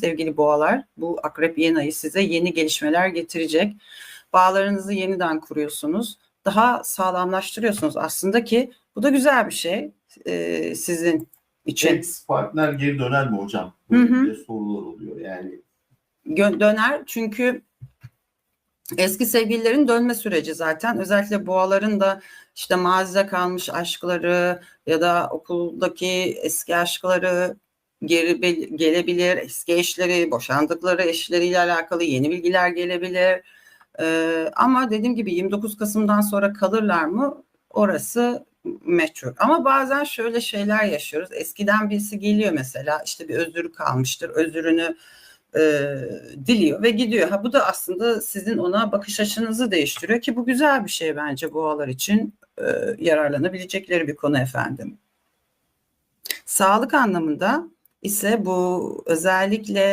sevgili boğalar. Bu akrep yeni ayı size yeni gelişmeler getirecek. Bağlarınızı yeniden kuruyorsunuz. Daha sağlamlaştırıyorsunuz aslında ki bu da güzel bir şey e, sizin için. Ex partner geri döner mi hocam? Hı hı. Böyle sorular oluyor yani. Gö- döner çünkü eski sevgililerin dönme süreci zaten özellikle boğaların da işte mazide kalmış aşkları ya da okuldaki eski aşkları geri gelebilir eski eşleri boşandıkları eşleriyle alakalı yeni bilgiler gelebilir ama dediğim gibi 29 Kasım'dan sonra kalırlar mı orası meçhul ama bazen şöyle şeyler yaşıyoruz eskiden birisi geliyor mesela işte bir özürü kalmıştır özürünü e, diliyor ve gidiyor. Ha bu da aslında sizin ona bakış açınızı değiştiriyor ki bu güzel bir şey bence boğalar için e, yararlanabilecekleri bir konu efendim. Sağlık anlamında ise bu özellikle